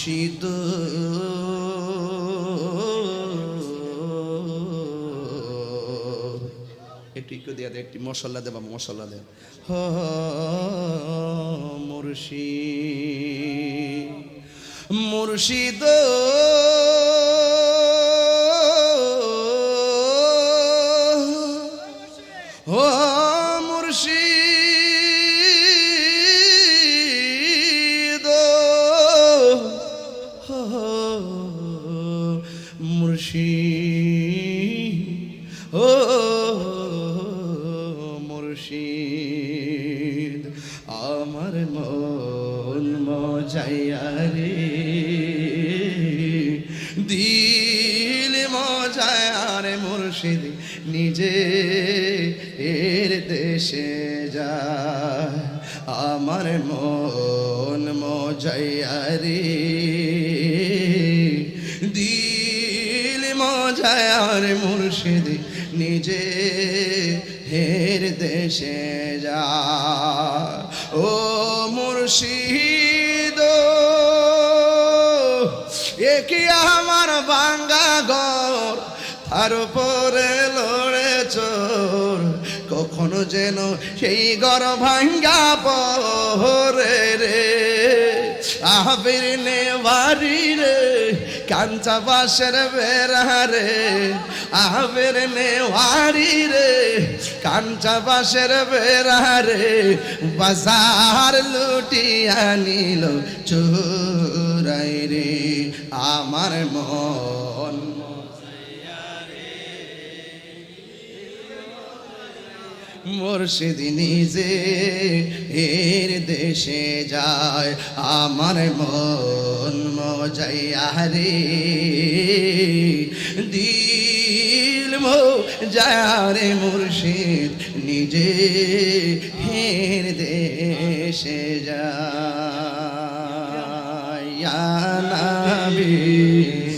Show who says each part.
Speaker 1: মুর্শিদ। একটু একটু দিয়ে দে, একটি মশলা দে বাবা, মশলা দে। হ, মুর্শিদ মুর্শিদ। ও মুর্শিদ ও মুর্শিদ, আমার মন মজাইয়া রে। দিল মজায়ার মুর্শিদ, নিজে এর দেশে যায়। আমার মন মজাইয়া রে। মজায়ার মুর্শিদ নিজে হের দেশে যা ও মুর্শিদ, এ কি আমার বাঙ্গা ঘর? তার উপরে লড়ে চোর। কখনো যেন সেই ঘর ভাঙ্গা পরে রে। আবির নে বাড়ি রে। কাঞ্চা বাসের বেড়া রে আবির নেওয়ারি রে। কাঞ্চা বাসের বেড়া রে বাজার লুটিয়া নিল চোরাই রে। আমার মন মুর্শিদ নিজে এর দেশে যায়। আমার মন মজাইয়া রে দিল মো যায় মুর্শিদ নিজে হের দেশে যায়। নবী।